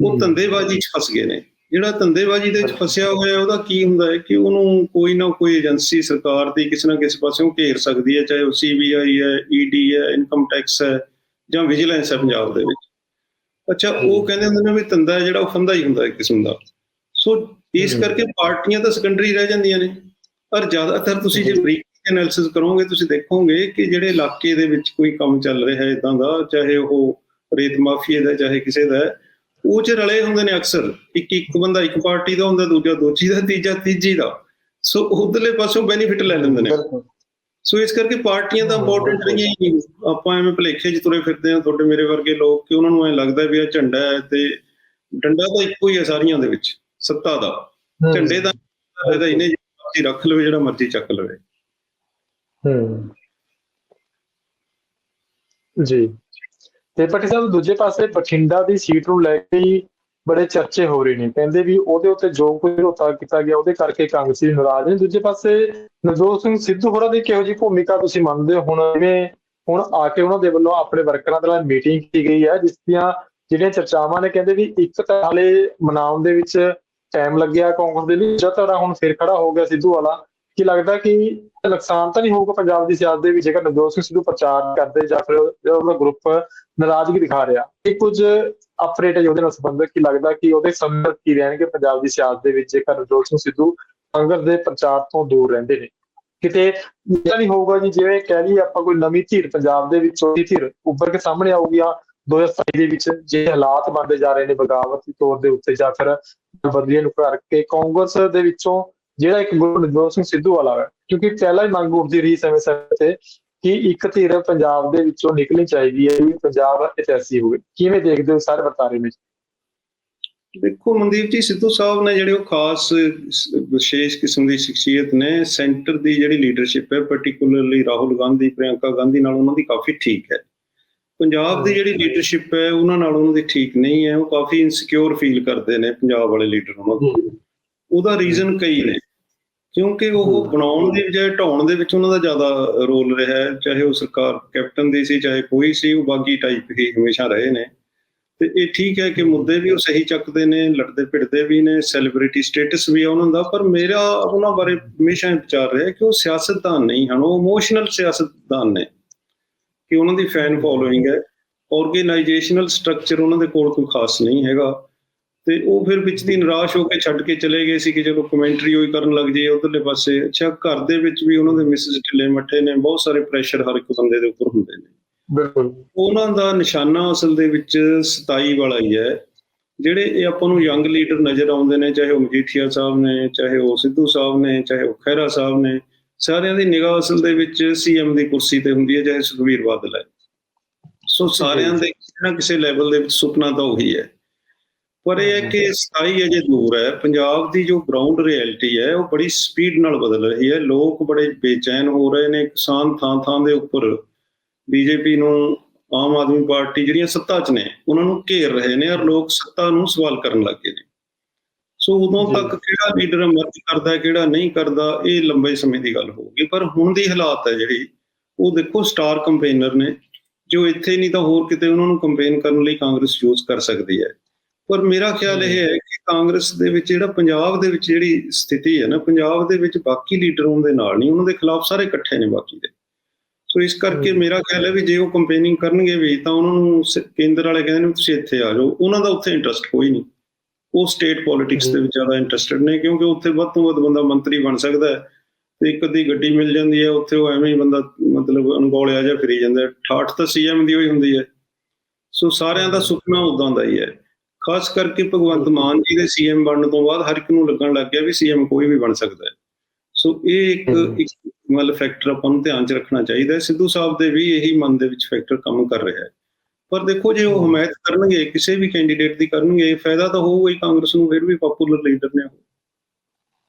ਉਹ। ਧੰਦੇਬਾਜ਼ੀ 'ਚ ਫਸ ਗਏ ਨੇ। ਜਿਹੜਾ ਧੰਦੇਬਾਜ਼ੀ ਦੇ ਵਿੱਚ ਫਸਿਆ ਹੋਇਆ ਉਹਦਾ ਕੀ ਹੁੰਦਾ ਹੈ ਕਿ ਉਹਨੂੰ ਕੋਈ ਨਾ ਕੋਈ ਏਜੰਸੀ ਸਰਕਾਰ ਦੀ ਕਿਸੇ ਨਾ ਕਿਸੇ ਪਾਸਿਓਂ ਘੇਰ ਸਕਦੀ ਹੈ ਚਾਹੇ ਉਹ ਸੀਬੀਆਈ ਹੈ ਈਡੀ ਹੈ ਇਨਕਮ ਟੈਕਸ ਹੈ ਜਾਂ ਵਿਜੀਲੈਂਸ ਹੈ ਪੰਜਾਬ ਦੇ ਵਿੱਚ। ਅੱਛਾ ਉਹ ਕਹਿੰਦੇ ਹੁੰਦੇ ਨੇ ਵੀ ਧੰਦਾ ਜਿਹੜਾ ਉਹ ਫੰਦਾ ਹੀ ਹੁੰਦਾ ਇੱਕ ਕਿਸਮ ਦਾ। ਸੋ ਇਸ। ਕਰਕੇ ਪਾਰਟੀਆਂ ਤਾਂ ਸੈਕੰਡਰੀ ਰਹਿ ਜਾਂਦੀਆਂ ਨੇ। ਪਰ ਜ਼ਿਆਦਾਤਰ ਤੁਸੀਂ ਜੇ ਬਰੀਕ ਐਨਾਲਿਸਿਸ ਕਰੋਗੇ ਤੁਸੀਂ ਦੇਖੋਗੇ ਕਿ ਜਿਹੜੇ ਇਲਾਕੇ ਦੇ ਵਿੱਚ ਕੋਈ ਕੰਮ ਚੱਲ ਰਿਹਾ ਹੈ ਇਦਾਂ ਦਾ ਚਾਹੇ ਉਹ ਰੇਤ ਮਾਫੀਏ ਦਾ ਚਾਹੇ ਕਿਸੇ ਦਾ ਉਹ ਚ ਰਲੇ ਹੁੰਦੇ ਨੇ ਅਕਸਰ। ਇੱਕ ਇੱਕ ਬੰਦਾ ਇੱਕ ਪਾਰਟੀ ਦਾ ਹੁੰਦਾ ਦੂਜਾ ਦੂਜੀ ਦਾ ਤੀਜਾ ਤੀਜੀ ਦਾ। ਸੋ ਉਧਰਲੇ ਪਾਸੋਂ ਬੈਨੀਫਿਟ ਲੈ ਲੈਂਦੇ ਨੇ। ਬਿਲਕੁਲ। ਸੋ ਇਸ ਕਰਕੇ ਪਾਰਟੀਆਂ ਤਾਂ ਹਾਂ, ਇੰਪੋਰਟੈਂਟ। ਰਹੀਆਂ ਹੀ ਨਹੀਂ ਆਪਾਂ ਐਵੇਂ ਭਲੇਖੇ 'ਚ ਤੁਰੇ ਫਿਰਦੇ ਆ ਤੁਹਾਡੇ ਮੇਰੇ ਵਰਗੇ ਲੋਕ ਕਿ ਉਹਨਾਂ ਨੂੰ ਐ ਲੱਗਦਾ ਵੀ ਇਹ ਝੰਡਾ ਹੈ ਤੇ ਡੰਡਾ ਤਾਂ ਇੱਕੋ ਹੀ ਹੈ ਸਾਰੀਆਂ ਦੇ ਵਿੱਚ ਸੱਤਾ ਦਾ। ਝੰਡੇ ਦਾ ਇਹਦਾ ਇਹਨੇ ਮਰਜ਼ੀ ਰੱਖ ਲਵੇ ਜਿਹੜਾ ਮਰਜ਼ੀ ਚੱਕ ਲਵੇ। ਹਮ ਜੀ। ਤੇ ਪੱਟੀ ਸਾਹਿਬ ਦੂਜੇ ਪਾਸੇ ਬਠਿੰਡਾ ਦੀ ਸੀਟ ਨੂੰ ਲੈ ਕੇ ਹੀ ਬੜੇ ਚਰਚੇ ਹੋ ਰਹੇ ਨੇ। ਕਹਿੰਦੇ ਵੀ ਉਹਦੇ ਉੱਤੇ ਜੋ ਕੁਝ ਹੋਤਾ ਕੀਤਾ ਗਿਆ, ਉਹਦੇ ਕਰਕੇ ਕਾਂਗਰਸੀ ਨਾਰਾਜ਼ ਨੇ। ਦੂਜੇ ਪਾਸੇ ਨਵਜੋਤ ਸਿੰਘ ਸਿੱਧੂ ਹੋਰਾਂ ਦੀ ਕਿਹੋ ਜਿਹੀ ਭੂਮਿਕਾ ਤੁਸੀਂ ਮੰਨਦੇ ਹੋ? ਹੁਣ ਜਿਵੇਂ ਹੁਣ ਆ ਕੇ ਉਹਨਾਂ ਦੇ ਵੱਲੋਂ ਆਪਣੇ ਵਰਕਰਾਂ ਦੇ ਨਾਲ ਮੀਟਿੰਗ ਕੀਤੀ ਗਈ ਹੈ, ਜਿਸ ਦੀਆਂ ਜਿਹੜੀਆਂ ਚਰਚਾਵਾਂ ਨੇ, ਕਹਿੰਦੇ ਵੀ ਇੱਕ ਤਾਂ ਹਾਲੇ ਮਨਾਉਣ ਦੇ ਵਿੱਚ ਟਾਈਮ ਲੱਗਿਆ ਕਾਂਗਰਸ ਦੇ ਲਈ। ਜਦ ਤੜਾ ਹੁਣ ਫੇਰ ਖੜਾ ਹੋ ਗਿਆ ਸਿੱਧੂ ਵਾਲਾ। ਕੀ ਲੱਗਦਾ ਕਿ ਨੁਕਸਾਨ ਤਾਂ ਨਹੀਂ ਹੋਊਗਾ ਪੰਜਾਬ ਦੀ ਸਿਆਸਤ ਦੇ ਵਿੱਚ, ਜੇਕਰ ਨਵਜੋਤ ਸਿੰਘ ਸਿੱਧੂ ਪ੍ਰਚਾਰ ਕਰਦੇ ਜਾਂ ਫਿਰ ਉਹਦਾ ਗਰੁੱਪ ਨਾਰਾਜ਼ਗੀ ਦਿਖਾ ਰਿਹਾ। ਇਹ ਕੁਝ ਅਪਡੇਟ ਹੈ ਉਹਦੇ ਨਾਲ ਸੰਬੰਧਿਤ ਕੀ ਲੱਗਦਾ ਕਿ ਉਹਦੇ ਸੰਬੰਧ ਕੀ ਰਹਿਣਗੇ ਪੰਜਾਬ ਦੀ ਸਿਆਸਤ ਦੇ ਵਿੱਚ, ਜੇਕਰ ਨਵਜੋਤ ਸਿੰਘ ਸਿੱਧੂ ਕਾਂਗਰਸ ਦੇ ਪ੍ਰਚਾਰ ਤੋਂ ਦੂਰ ਰਹਿੰਦੇ ਨੇ। ਕਿਤੇ ਇਹ ਨਹੀਂ ਹੋਊਗਾ ਜੀ, ਜਿਵੇਂ ਕਹਿ ਲਈਏ ਆਪਾਂ ਕੋਈ ਨਵੀਂ ਧਿਰ ਪੰਜਾਬ ਦੇ ਵਿੱਚ ਉਹਦੀ ਧਿਰ ਉੱਭਰ ਕੇ ਸਾਹਮਣੇ ਆਊਗੀ ਆ 2027 ਦੇ ਵਿੱਚ ਜੇ ਹਾਲਾਤ ਬਣਦੇ ਜਾ ਰਹੇ ਨੇ ਬਗਾਵਤੀ ਤੌਰ ਦੇ ਉੱਤੇ ਜਾਂ ਫਿਰ ਬਦਲੀਆਂ ਨੂੰ ਕਰਕੇ ਕਾਂਗਰਸ ਦੇ ਵਿੱਚੋਂ ਜਿਹੜਾ ਇੱਕ ਗੁਰੂ ਨਵਜੋਤ ਸਿੰਘ ਸਿੱਧੂ ਵਾਲਾ ਹੈ, ਕਿਉਂਕਿ ਪਹਿਲਾਂ ਹੀ ਮੰਗ ਉੱਠਦੀ ਰਹੀ ਸਮੇਂ ਸਮੇਂ ਤੇ ਕਿ ਇੱਕ ਧਿਰ ਪੰਜਾਬ ਦੇ ਵਿੱਚੋਂ ਨਿਕਲਣੀ ਚਾਹੀਦੀ ਹੈ ਵੀ ਪੰਜਾਬ ਇਤਿਹਾਸੀ ਹੋਵੇ। ਕਿਵੇਂ ਦੇਖਦੇ ਹੋ ਸਾਰੇ ਵਰਤਾਰੇ ਵਿੱਚ? ਦੇਖੋ ਮਨਦੀਪ ਜੀ ਸਿੱਧੂ ਸਾਹਿਬ ਨੇ ਜਿਹੜੇ ਉਹ ਖਾਸ ਵਿਸ਼ੇਸ਼ ਕਿਸਮ ਦੀ ਸ਼ਖਸੀਅਤ ਨੇ ਸੈਂਟਰ ਦੀ ਜਿਹੜੀ ਲੀਡਰਸ਼ਿਪ ਹੈ ਪਾਰਟਿਕੂਲਰਲੀ ਰਾਹੁਲ ਗਾਂਧੀ ਪ੍ਰਿਯੰਕਾ ਗਾਂਧੀ ਨਾਲ ਉਹਨਾਂ ਦੀ ਕਾਫੀ ਠੀਕ ਹੈ। ਪੰਜਾਬ ਦੀ ਜਿਹੜੀ ਲੀਡਰਸ਼ਿਪ ਹੈ ਉਹਨਾਂ ਨਾਲ ਉਹਨਾਂ ਦੀ ਠੀਕ ਨਹੀਂ ਹੈ। ਉਹ ਕਾਫੀ ਇਨਸਿਕਿਉਰ ਫੀਲ ਕਰਦੇ ਨੇ ਪੰਜਾਬ ਵਾਲੇ ਲੀਡਰ ਉਹਨਾਂ ਉਹਦਾ ਰੀਜ਼ਨ ਕਈ ਨੇ। ਕਿਉਂਕਿ ਉਹ। ਬਣਾਉਣ ਦੀ ਬਜਾਏ ਢਾਉਣ ਦੇ ਵਿੱਚ ਉਹਨਾਂ ਦਾ ਜ਼ਿਆਦਾ ਰੋਲ ਰਿਹਾ ਹੈ ਚਾਹੇ ਉਹ ਸਰਕਾਰ ਕੈਪਟਨ ਦੀ ਸੀ ਚਾਹੇ ਕੋਈ ਸੀ ਉਹ ਬਾਗੀ ਟਾਈਪ ਹੀ ਹਮੇਸ਼ਾ ਰਹੇ ਨੇ। ਤੇ ਇਹ ਠੀਕ ਹੈ ਕਿ ਮੁੱਦੇ ਵੀ ਉਹ ਸਹੀ ਚੱਕਦੇ ਨੇ ਲੜਦੇ ਭਿੜਦੇ ਵੀ ਨੇ ਸੈਲੀਬ੍ਰਿਟੀ ਸਟੇਟਸ ਵੀ ਉਹਨਾਂ ਦਾ ਪਰ ਮੇਰਾ ਉਹਨਾਂ ਬਾਰੇ ਹਮੇਸ਼ਾ ਵਿਚਾਰ ਰਿਹਾ ਕਿ ਉਹ ਸਿਆਸਤਦਾਨ ਨਹੀਂ ਹਨ ਉਹ ਇਮੋਸ਼ਨਲ ਸਿਆਸਤਦਾਨ ਨੇ। ਕਿ ਉਹਨਾਂ ਦੀ ਫੈਨ ਫੋਲੋਇੰਗ ਹੈ ਆਰਗੇਨਾਈਜੇਸ਼ਨਲ ਸਟਰਕਚਰ ਉਹਨਾਂ ਦੇ ਕੋਲ ਕੋਈ ਖਾਸ ਨਹੀਂ ਹੈਗਾ। ਤੇ ਉਹ ਫਿਰ ਵਿੱਚ ਦੀ ਨਿਰਾਸ਼ ਹੋ ਕੇ ਛੱਡ ਕੇ ਚਲੇ ਗਏ ਸੀ ਕਿ ਜਦੋਂ ਕਮੈਂਟਰੀ ਹੋਈ ਕਰਨ ਲੱਗ ਜੇ ਉਧਰਲੇ ਪਾਸੇ। ਅੱਛਾ ਘਰ ਦੇ ਵਿੱਚ ਵੀ ਉਹਨਾਂ ਦੇ ਮਿਸਿਸ ਢਿੱਲੇ ਮੱਠੇ ਨੇ ਬਹੁਤ ਸਾਰੇ ਪ੍ਰੈਸ਼ਰ ਹਰ ਇੱਕ ਬੰਦੇ ਦੇ ਉੱਪਰ ਹੁੰਦੇ ਨੇ। ਬਿਲਕੁਲ। ਉਹਨਾਂ ਦਾ ਨਿਸ਼ਾਨਾ ਅਸਲ ਦੇ ਵਿੱਚ 27 ਵਾਲਾ ਹੀ ਹੈ। ਜਿਹੜੇ ਇਹ ਆਪਾਂ ਨੂੰ ਯੰਗ ਲੀਡਰ ਨਜ਼ਰ ਆਉਂਦੇ ਨੇ ਚਾਹੇ ਉਹ ਮਜੀਠੀਆ ਸਾਹਿਬ ਨੇ ਚਾਹੇ ਉਹ ਸਿੱਧੂ ਸਾਹਿਬ ਨੇ ਚਾਹੇ ਉਹ ਖਹਿਰਾ ਸਾਹਿਬ ਨੇ ਸਾਰਿਆਂ ਦੀ ਨਿਗਾਹ ਅਸਲ ਦੇ ਵਿੱਚ ਸੀਐਮ ਦੀ ਕੁਰਸੀ ਤੇ ਹੁੰਦੀ ਹੈ ਚਾਹੇ ਸੁਖਵੀਰ ਬਾਦਲ ਹੈ। ਸੋ ਸਾਰਿਆਂ ਦੇ ਕਿਸੇ ਨਾ ਕਿਸੇ ਲੈਵਲ ਦੇ ਵਿੱਚ ਸੁਪਨਾ ਤਾਂ ਉਹੀ ਹੈ। ਪਰ ਇਹ ਹੈ ਕਿ 27 ਅਜੇ ਦੂਰ ਹੈ ਪੰਜਾਬ ਦੀ ਜੋ ਗਰਾਊਂਡ ਰਿਐਲਿਟੀ ਹੈ ਉਹ ਬੜੀ ਸਪੀਡ ਨਾਲ ਬਦਲ ਰਹੀ ਹੈ। ਲੋਕ ਬੜੇ ਬੇਚੈਨ ਹੋ ਰਹੇ ਨੇ ਕਿਸਾਨ ਥਾਂ ਥਾਂ ਦੇ ਉੱਪਰ ਬੀਜੇਪੀ ਨੂੰ ਆਮ ਆਦਮੀ ਪਾਰਟੀ ਜਿਹੜੀਆਂ ਸੱਤਾ 'ਚ ਨੇ ਉਹਨਾਂ ਨੂੰ ਘੇਰ ਰਹੇ ਨੇ ਔਰ ਲੋਕ ਸੱਤਾ ਨੂੰ ਸਵਾਲ ਕਰਨ ਲੱਗੇ ਨੇ। ਸੋ ਉਦੋਂ। ਤੱਕ ਕਿਹੜਾ ਲੀਡਰ emerge ਕਰਦਾ ਹੈ, ਕਿਹੜਾ ਨਹੀਂ ਕਰਦਾ ਇਹ ਲੰਬੇ ਸਮੇਂ ਦੀ ਗੱਲ ਹੋਊਗੀ ਪਰ ਹੁਣ ਦੀ ਹਾਲਾਤ ਹੈ ਜਿਹੜੀ ਉਹ ਦੇਖੋ ਸਟਾਰ ਕੰਪੇਨਰ ਨੇ ਜੋ ਇੱਥੇ ਨਹੀਂ ਤਾਂ ਹੋਰ ਕਿਤੇ ਉਹਨਾਂ ਨੂੰ ਕੰਪੇਨ ਕਰਨ ਲਈ ਕਾਂਗਰਸ ਯੂਜ਼ ਕਰ ਸਕਦੀ ਹੈ। ਪਰ ਮੇਰਾ ਖਿਆਲ ਇਹ ਹੈ ਕਿ ਕਾਂਗਰਸ ਦੇ ਵਿੱਚ ਜਿਹੜਾ ਪੰਜਾਬ ਦੇ ਵਿੱਚ ਜਿਹੜੀ ਸਥਿਤੀ ਹੈ ਨਾ ਪੰਜਾਬ ਦੇ ਵਿੱਚ ਬਾਕੀ ਲੀਡਰ ਦੇ ਨਾਲ ਨਹੀਂ ਉਹਨਾਂ ਦੇ ਖਿਲਾਫ ਸਾਰੇ ਇਕੱਠੇ ਨੇ ਬਾਕੀ ਦੇ। ਸੋ ਇਸ ਕਰਕੇ। ਮੇਰਾ ਖਿਆਲ ਹੈ ਵੀ ਜੇ ਉਹ ਕੰਪੇਨਿੰਗ ਕਰਨਗੇ ਵੀ ਤਾਂ ਉਹਨਾਂ ਨੂੰ ਕੇਂਦਰ ਵਾਲੇ ਕਹਿੰਦੇ ਨੇ ਤੁਸੀਂ ਇੱਥੇ ਆ ਜਾਓ। ਉਹਨਾਂ ਦਾ ਉੱਥੇ ਇੰਟਰਸਟ ਕੋਈ ਨਹੀਂ। ਉਹ ਸਟੇਟ ਪੋਲਿਟਿਕਸ ਦੇ ਵਿੱਚ ਜ਼ਿਆਦਾ ਇੰਟਰਸਟਿਡ ਨੇ ਕਿਉਂਕਿ ਉੱਥੇ ਵੱਧ ਤੋਂ ਵੱਧ ਬੰਦਾ ਮੰਤਰੀ ਬਣ ਸਕਦਾ ਹੈ ਤੇ ਇੱਕ ਅੱਧੀ ਗੱਡੀ ਮਿਲ ਜਾਂਦੀ ਹੈ ਉੱਥੇ ਉਹ ਐਵੇਂ ਹੀ ਬੰਦਾ ਮਤਲਬ ਅਣਗੌਲਿਆ ਜਿਹਾ ਫਿਰੀ ਜਾਂਦਾ ਹੈ। ਠਾਠ ਤਾਂ ਸੀਐਮ ਦੀ ਹੋਈ ਹੁੰਦੀ ਹੈ। ਸੋ ਸਾਰਿਆਂ ਦਾ ਸੁਪਨਾ ਉਦਾਂ ਦਾ ਹੀ ਹੈ। ਖਾਸ ਕਰਕੇ ਭਗਵੰਤ ਮਾਨ ਜੀ ਦੇ ਸੀਐਮ ਬਣਨ ਤੋਂ ਬਾਅਦ ਹਰ ਇੱਕ ਨੂੰ ਲੱਗਣ ਲੱਗ ਗਿਆ ਵੀ ਸੀਐਮ ਕੋਈ ਵੀ ਬਣ ਸਕਦਾ ਹੈ। ਸੋ ਇਹ ਇੱਕ। ਇੱਕ ਫੈਕਟਰ ਆਪਾਂ ਨੂੰ ਧਿਆਨ 'ਚ ਰੱਖਣਾ ਚਾਹੀਦਾ ਹੈ। ਸਿੱਧੂ ਸਾਹਿਬ ਦੇ ਵੀ ਇਹੀ ਮਨ ਦੇ ਵਿੱਚ ਫੈਕਟਰ ਕੰਮ ਕਰ ਰਿਹਾ ਹੈ। ਪਰ ਦੇਖੋ ਜੇ ਉਹ ਹਮਾਇਤ ਕਰਨਗੇ ਕਿਸੇ ਵੀ ਕੈਂਡੀਡੇਟ ਦੀ ਕਰਨਗੇ ਫਾਇਦਾ ਤਾਂ ਹੋਊਗਾ ਹੀ ਕਾਂਗਰਸ ਨੂੰ ਫਿਰ ਵੀ ਪਪੂਲਰ ਲੀਡਰ ਨੇ ਉਹ।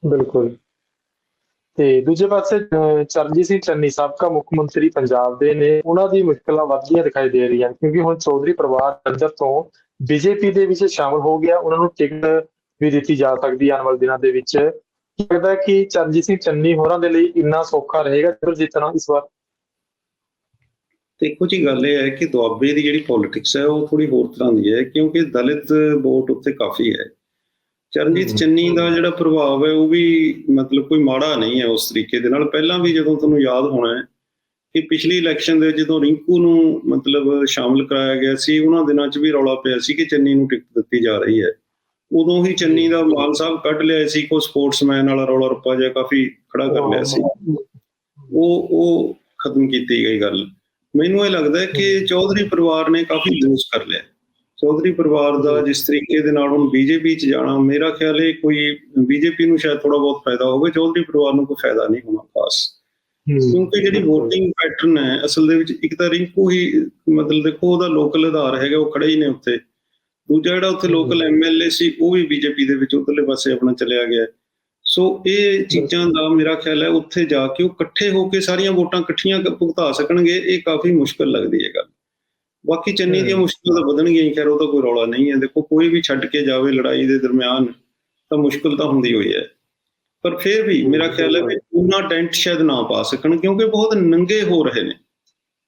ਬਿਲਕੁਲ। ਤੇ ਦੂਜੇ ਪਾਸੇ ਚਰਨਜੀਤ ਸਿੰਘ ਚੰਨੀ ਸਾਬਕਾ ਮੁੱਖ ਮੰਤਰੀ ਪੰਜਾਬ ਦੇ ਨੇ। ਉਹਨਾਂ ਦੀ ਮੁਸ਼ਕਲਾਂ ਵੱਧਦੀਆਂ ਦਿਖਾਈ ਦੇ ਰਹੀਆਂ ਕਿਉਂਕਿ ਹੁਣ ਚੌਧਰੀ ਪਰਿਵਾਰ ਅੰਦਰ ਤੋਂ ਬੀਜੇਪੀ ਦੇ ਵਿੱਚ ਸ਼ਾਮਲ ਹੋ ਗਿਆ। ਉਹਨਾਂ ਨੂੰ ਟਿਕਟ ਵੀ ਦਿੱਤੀ ਜਾ ਸਕਦੀ ਆਉਣ ਵਾਲੇ ਦਿਨਾਂ ਦੇ ਵਿੱਚ। ਕੀ ਲੱਗਦਾ ਕਿ ਚਰਨਜੀਤ ਸਿੰਘ ਚੰਨੀ ਹੋਰਾਂ ਦੇ ਲਈ ਇੰਨਾ ਸੌਖਾ ਰਹੇਗਾ। ਫਿਰ ਜਿੱਤਣਾ ਇਸ ਵਾਰ ਦੇਖੋ ਜੀ ਗੱਲ ਇਹ ਹੈ ਕਿ ਦੁਆਬੇ ਦੀ ਜਿਹੜੀ ਪੋਲਿਟਿਕਸ ਹੈ, ਉਹ ਥੋੜੀ ਹੋਰ ਤਰ੍ਹਾਂ ਦੀ ਹੈ, ਕਿਉਂਕਿ ਦਲਿਤ ਵੋਟ ਉੱਥੇ ਕਾਫੀ ਹੈ। ਚਰਨਜੀਤ। ਚੰਨੀ ਦਾ ਜਿਹੜਾ ਪ੍ਰਭਾਵ ਹੈ ਉਹ ਵੀ ਮਤਲਬ ਕੋਈ ਮਾੜਾ ਨਹੀਂ ਹੈ ਉਸ ਤਰੀਕੇ ਦੇ ਨਾਲ। ਪਹਿਲਾਂ ਵੀ ਜਦੋਂ ਤੁਹਾਨੂੰ ਯਾਦ ਹੋਣਾ ਹੈ ਕਿ ਪਿਛਲੀ ਇਲੈਕਸ਼ਨ ਦੇ ਜਦੋਂ ਰਿੰਕੂ ਨੂੰ ਮਤਲਬ ਸ਼ਾਮਲ ਕਰਾਇਆ ਗਿਆ ਸੀ ਉਹਨਾਂ ਦਿਨਾਂ 'ਚ ਵੀ ਰੌਲਾ ਪਿਆ ਸੀ ਕਿ ਚੰਨੀ ਨੂੰ ਟਿਕਟ ਦਿੱਤੀ ਜਾ ਰਹੀ ਹੈ। ਉਦੋਂ ਹੀ ਚੰਨੀ ਦਾ ਮਾਨ ਸਾਹਿਬ ਕੱਢ ਲਿਆ ਸੀ ਕੋ ਸਪੋਰਟਸਮੈਨ ਵਾਲਾ ਰੌਲਾ ਰੱਪਾ ਜਿਹਾ ਕਾਫੀ ਖੜਾ ਕਰ ਲਿਆ ਸੀ। ਉਹ ਉਹ ਖਤਮ ਕੀਤੀ ਗਈ ਗੱਲ। ਮੈਨੂੰ ਇਹ ਲੱਗਦਾ ਹੈ ਕਿ ਚੌਧਰੀ ਪਰਿਵਾਰ ਨੇ ਕਾਫੀ ਲੂਜ਼ ਕਰ ਲਿਆ। ਚੌਧਰੀ ਪਰਿਵਾਰ ਦਾ ਜਿਸ ਤਰੀਕੇ ਦੇ ਨਾਲ ਹੁਣ ਬੀਜੇਪੀ ਚ ਜਾਣਾ ਮੇਰਾ ਖਿਆਲ ਹੈ ਕੋਈ ਬੀਜੇਪੀ ਨੂੰ ਸ਼ਾਇਦ ਥੋੜਾ ਬਹੁਤ ਫਾਇਦਾ ਹੋਵੇ ਚੌਧਰੀ ਪਰਿਵਾਰ ਨੂੰ ਕੋਈ ਫਾਇਦਾ ਨਹੀਂ ਹੋਣਾ ਖਾਸ। ਕਿਉਂਕਿ ਜਿਹੜੀ VOTING ਪੈਟਰਨ ਹੈ ਅਸਲ ਦੇ ਵਿੱਚ ਇੱਕ ਤਾਂ ਰਿੰਕੂ ਹੀ ਮਤਲਬ ਦੇਖੋ ਉਹਦਾ ਲੋਕਲ ਆਧਾਰ ਹੈਗਾ ਉਹ ਖੜੇ ਹੀ ਨੇ ਉੱਥੇ। ਦੂਜਾ ਜਿਹੜਾ ਉੱਥੇ ਲੋਕਲ ਐਮਐਲਏ ਸੀ ਉਹ ਵੀ ਬੀਜੇਪੀ ਦੇ ਵਿੱਚ ਉਧਰਲੇ ਪਾਸੇ ਆਪਣਾ ਚਲਿਆ ਗਿਆ। ਸੋ ਇਹ ਚੀਜ਼ਾਂ ਦਾ ਮੇਰਾ ਖਿਆਲ ਹੈ ਉੱਥੇ ਜਾ ਕੇ ਉਹ ਇਕੱਠੇ ਹੋ ਕੇ ਸਾਰੀਆਂ ਵੋਟਾਂ ਇਕੱਠੀਆਂ ਭੁਗਤਾ ਸਕਣਗੇ ਇਹ ਕਾਫੀ ਮੁਸ਼ਕਲ ਲੱਗਦੀ ਹੈ ਗੱਲ। ਬਾਕੀ ਚੰਨੀ ਦੀਆਂ। ਮੁਸ਼ਕਲਾਂ ਤਾਂ ਵਧਣਗੀਆਂ ਹੀ ਖੈਰ ਉਹਦਾ ਕੋਈ ਰੌਲਾ ਨਹੀਂ ਹੈ। ਦੇਖੋ ਕੋਈ ਵੀ ਛੱਡ ਕੇ ਜਾਵੇ ਲੜਾਈ ਦੇ ਦਰਮਿਆਨ ਤਾਂ ਮੁਸ਼ਕਲ ਤਾਂ ਹੁੰਦੀ ਹੋਈ ਹੈ। ਪਰ ਫਿਰ ਵੀ ਮੇਰਾ ਖਿਆਲ ਹੈ ਕਿ ਉਹਨਾਂ ਟੈਂਟ ਸ਼ਾਇਦ ਨਾ ਪਾ ਸਕਣ ਕਿਉਂਕਿ ਬਹੁਤ ਨੰਗੇ ਹੋ ਰਹੇ ਨੇ।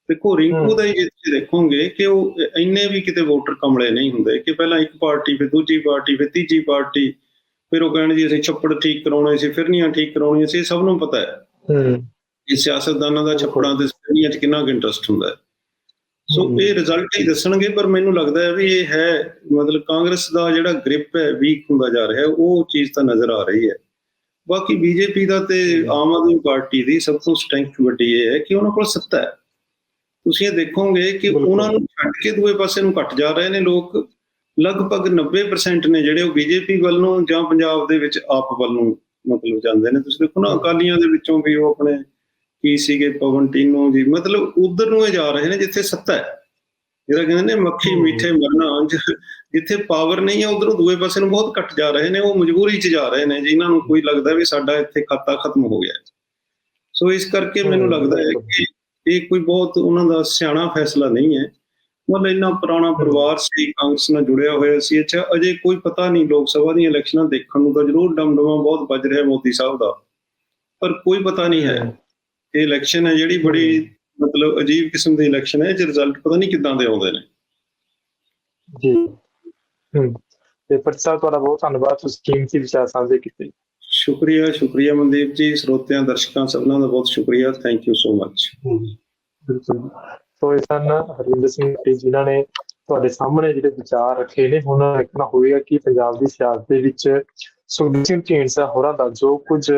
ਦੇਖੋ ਰਿੰਕੂ। ਦਾ ਹੀ ਜੇ ਤੁਸੀਂ ਦੇਖੋਗੇ ਕਿ ਉਹ ਇੰਨੇ ਵੀ ਕਿਤੇ ਵੋਟਰ ਕਮਲੇ ਨਹੀਂ ਹੁੰਦੇ ਕਿ ਪਹਿਲਾਂ ਇੱਕ ਪਾਰਟੀ ਫਿਰ ਦੂਜੀ ਪਾਰਟੀ ਫਿਰ ਤੀਜੀ ਪਾਰਟੀ ਫਿਰ ਉਹ ਕਹਿਣ ਜੀ ਅਸੀਂ ਛੱਪੜ ਠੀਕ ਕਰਾਉਣੇ ਸੀ ਫਿਰਨੀਆਂ ਠੀਕ ਕਰਾਉਣੀਆਂ ਸੀ ਇਹ ਸਭ ਨੂੰ ਪਤਾ ਹੈ। ਹੂੰ ਕਿ ਸਿਆਸਤਦਾਨਾਂ ਦਾ ਛੱਪੜਾਂ ਤੇ ਫਿਰਨੀਆਂ 'ਚ ਕਿੰਨਾ ਇੰਟਰਸਟ ਹੁੰਦਾ ਹੈ। ਸੋ। ਇਹ ਰਿਜ਼ਲਟ ਹੀ ਦੱਸਣਗੇ ਪਰ ਮੈਨੂੰ ਲੱਗਦਾ ਹੈ ਵੀ ਇਹ ਹੈ ਮਤਲਬ ਕਾਂਗਰਸ ਦਾ ਜਿਹੜਾ ਗ੍ਰਿਪ ਹੈ ਵੀਕ ਹੁੰਦਾ ਜਾ ਰਿਹਾ ਹੈ ਉਹ ਚੀਜ਼ ਤਾਂ ਨਜ਼ਰ ਆ ਰਹੀ ਹੈ। ਬਾਕੀ ਬੀਜੇਪੀ ਦਾ ਤੇ ਆਮ ਆਦਮੀ ਪਾਰਟੀ ਦੀ ਸਭ ਤੋਂ ਸਟਰੈਂਥ ਵੱਡੀ ਇਹ ਹੈ ਕਿ ਉਹਨਾਂ ਕੋਲ ਸੱਤਾ ਹੈ। ਤੁਸੀਂ ਇਹ ਦੇਖੋਗੇ ਕਿ। ਉਹਨਾਂ ਨੂੰ ਛੱਡ ਕੇ ਦੂਏ ਪਾਸੇ ਨੂੰ ਕੱਟ ਜਾ ਰਹੇ ਨੇ ਲੋਕ। ਲਗਭਗ 90% ਨੇ ਜਿਹੜੇ ਉਹ ਬੀਜੇਪੀ ਵੱਲ ਨੂੰ ਜਾਂ ਪੰਜਾਬ ਦੇ ਵਿੱਚ ਆਪ ਵੱਲ ਨੂੰ ਮਤਲਬ ਜਾਂਦੇ ਨੇ। ਤੁਸੀਂ ਦੇਖੋ ਨਾ ਅਕਾਲੀਆਂ ਦੇ ਵਿੱਚੋਂ ਵੀ ਉਹ ਆਪਣੇ ਕੀ ਸੀਗੇ ਪਵਨ ਟੀਨੋ ਜੀ? ਮਤਲਬ ਉਧਰ ਨੂੰ ਇਹ ਜਾ ਰਹੇ ਨੇ ਜਿੱਥੇ ਸੱਤਾ ਹੈ। ਜਿਹੜਾ ਕਹਿੰਦੇ ਨੇ ਮੱਖੀ। ਮੀਠੇ ਮਰਨਾ ਜ- ਜਿੱਥੇ ਪਾਵਰ ਨਹੀਂ ਹੈ ਉਧਰੋਂ ਦੂਏ ਪਾਸੇ ਨੂੰ ਬਹੁਤ ਘਟ ਜਾ ਰਹੇ ਨੇ। ਉਹ ਮਜਬੂਰੀ 'ਚ ਜਾ ਰਹੇ ਨੇ ਜਿਨ੍ਹਾਂ ਨੂੰ ਕੋਈ ਲੱਗਦਾ ਵੀ ਸਾਡਾ ਇੱਥੇ ਖਾਤਾ ਖਤਮ ਹੋ ਗਿਆ। ਸੋ ਇਸ ਕਰਕੇ ਮੈਨੂੰ ਲੱਗਦਾ ਹੈ ਕਿ ਇਹ ਕੋਈ ਬਹੁਤ ਉਹਨਾਂ ਦਾ ਸਿਆਣਾ ਫੈਸਲਾ ਨਹੀਂ ਹੈ। ਮਤਲਬ ਇੰਨਾ ਪੁਰਾਣਾ ਪਰਿਵਾਰ ਸੀ ਕਾਂਗਰਸ ਨਾਲ ਜੁੜਿਆ ਹੋਇਆ ਸੀ। ਅੱਛਾ ਅਜੇ ਕੋਈ ਪਤਾ ਨਹੀਂ ਲੋਕ ਸਭਾ ਦੀਆਂ ਇਲੈਕਸ਼ਨਾਂ ਦੇਖਣ ਨੂੰ ਤਾਂ ਜ਼ਰੂਰ ਡਮਡਮਾ ਬਹੁਤ ਵੱਜ ਰਿਹਾ ਮੋਦੀ ਸਾਹਿਬ ਦਾ। ਪਰ ਕੋਈ ਪਤਾ ਨਹੀਂ ਹੈ। ਇਹ ਇਲੈਕਸ਼ਨ ਹੈ ਜਿਹੜੀ ਬੜੀ ਮਤਲਬ ਅਜੀਬ ਕਿਸਮ ਦੀ ਇਲੈਕਸ਼ਨ ਹੈ ਜਿਹਦੇ ਰਿਜ਼ਲਟ ਪਤਾ ਨਹੀਂ ਕਿੱਦਾਂ ਦੇ ਆਉਂਦੇ ਨੇ। ਜੀ। ਹੂੰ। ਤੇ ਸਾਹਿਬ ਤੁਹਾਡਾ ਬਹੁਤ ਧੰਨਵਾਦ ਤੁਸੀਂ ਕੀਮਤੀ ਵਿਚਾਰ ਸਾਂਝੇ ਕੀਤੇ। ਸ਼ੁਕਰੀਆ ਸ਼ੁਕਰੀਆ ਮਨਦੀਪ ਜੀ ਸਰੋਤਿਆਂ ਦਰਸ਼ਕਾਂ ਸਭਨਾਂ ਦਾ ਬਹੁਤ ਸ਼ੁਕਰੀਆ ਥੈਂਕ ਯੂ ਸੋ ਮਚ ਬਿਲਕੁਲ। ਸੋ ਹਰਿੰਦਰ ਸਿੰਘ ਜੀ ਜਿਨ੍ਹਾਂ ਨੇ ਤੁਹਾਡੇ ਸਾਹਮਣੇ ਜਿਹੜੇ ਵਿਚਾਰ ਰੱਖੇ ਨੇ ਹੁਣ ਦੇਖਣਾ ਹੋਵੇਗਾ ਕਿ ਪੰਜਾਬ ਦੀ ਸਿਆਸਤ ਦੇ ਵਿੱਚ ਸੁਖਬੀਰ ਸਿੰਘ ਢੀਂਡਸਾ ਹੋਰਾਂ ਦਾ ਜੋ ਕੁਝ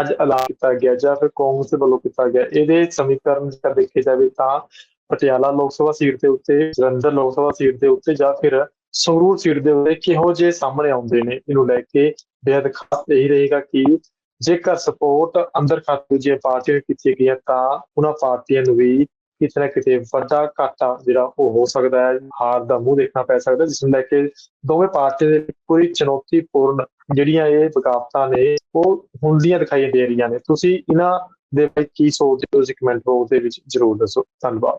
ਅੱਜ ਐਲਾਨ ਕੀਤਾ ਗਿਆ ਜਾਂ ਫਿਰ ਕਾਂਗਰਸ ਦੇ ਵੱਲੋਂ ਕੀਤਾ ਗਿਆ, ਇਹਦੇ ਸਮੀਕਰਨ ਜੇਕਰ ਦੇਖੇ ਜਾਵੇ ਤਾਂ ਪਟਿਆਲਾ ਲੋਕ ਸਭਾ ਸੀਟ ਦੇ ਉੱਤੇ, ਜਲੰਧਰ ਲੋਕ ਸਭਾ ਸੀਟ ਦੇ ਉੱਤੇ ਜਾਂ ਫਿਰ ਸੰਗਰੂਰ ਸੀਟ ਦੇ ਉੱਤੇ ਕਿਹੋ ਜਿਹੇ ਸਾਹਮਣੇ ਆਉਂਦੇ ਨੇ, ਇਹਨੂੰ ਲੈ ਕੇ ਬੇहद ਖਾਸ ਇਹੀ ਰਹੇਗਾ ਕਿ ਜੇਕਰ ਸਪੋਰਟ ਅੰਦਰ ਖਾਤੇ ਦੂਜੀਆਂ ਪਾਰਟੀਆਂ ਨੂੰ ਕੀਤੀ ਗਈ ਤਾਂ ਉਹਨਾਂ ਪਾਰਟੀਆਂ ਨੂੰ ਵੀ ਕਿਤੇ ਨਾ ਕਿਤੇ ਵੱਡਾ ਘਾਟਾ ਜਿਹੜਾ ਉਹ ਹੋ ਸਕਦਾ ਹੈ, ਹਾਰ ਦਾ ਮੂੰਹ ਦੇਖਣਾ ਪੈ ਸਕਦਾ, ਜਿਸ ਨੂੰ ਲੈ ਕੇ ਦੋਵੇਂ ਪਾਰਟੀਆਂ ਦੇ ਪੂਰੀ ਚੁਣੌਤੀਪੂਰਨ ਜਿਹੜੀਆਂ ਇਹ ਬਗਾਵਤਾਂ ਨੇ, ਉਹ ਹੁੰਦੀਆਂ ਦਿਖਾਈ ਦੇ ਰਹੀਆਂ ਨੇ। ਤੁਸੀਂ ਇਹਨਾਂ ਦੇ ਬਾਰੇ ਕੀ ਸੋਚਦੇ ਹੋ? ਤੁਸੀਂ ਕਮੈਂਟ ਬਾਕਸ ਦੇ ਵਿੱਚ ਜਰੂਰ ਦੱਸੋ। ਧੰਨਵਾਦ।